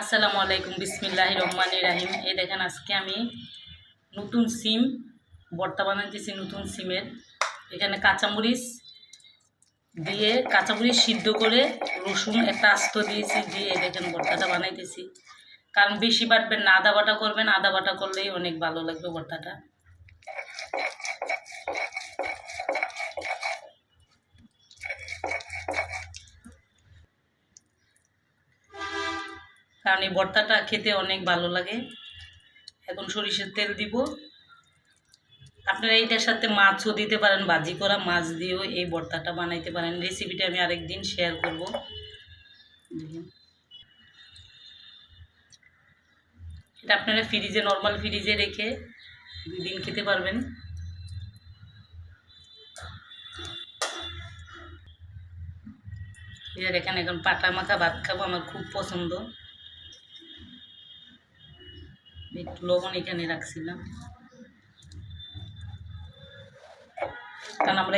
আসসালামু আলাইকুম বিসমিল্লাহ রহমান রাহিম। এই দেখেন আজকে আমি নতুন সিম, বর্তা বানাইতেছি নতুন সিমের। এখানে কাঁচামরিচ দিয়ে কাঁচামরিচ সিদ্ধ করে রসুন, একটা আস্ত দিয়েছি দিয়ে দেখেন বর্তাটা বানাইতেছি। কারণ বেশি বাটবেন না, আদা বাটা করবেন, আদা বাটা করলেই অনেক ভালো লাগবে ভর্তাটা কারণ এই ভর্তাটা খেতে অনেক ভালো লাগে। এখন সরিষার তেল দিব। আপনারা এইটার সাথে মাছও দিতে পারেন, ভাজি করা মাছ দিয়েও এই ভর্তাটা বানাইতে পারেন। রেসিপিটা আমি আরেকদিন শেয়ার করব। এটা আপনারা ফ্রিজে নর্মাল ফ্রিজে রেখে দুই দিন খেতে পারবেন। দেখেন, এখন পাটা মাখা ভাত খাব, আমার খুব পছন্দ। একটু লবণ এখানে রাখছিলাম। কারণ আমরা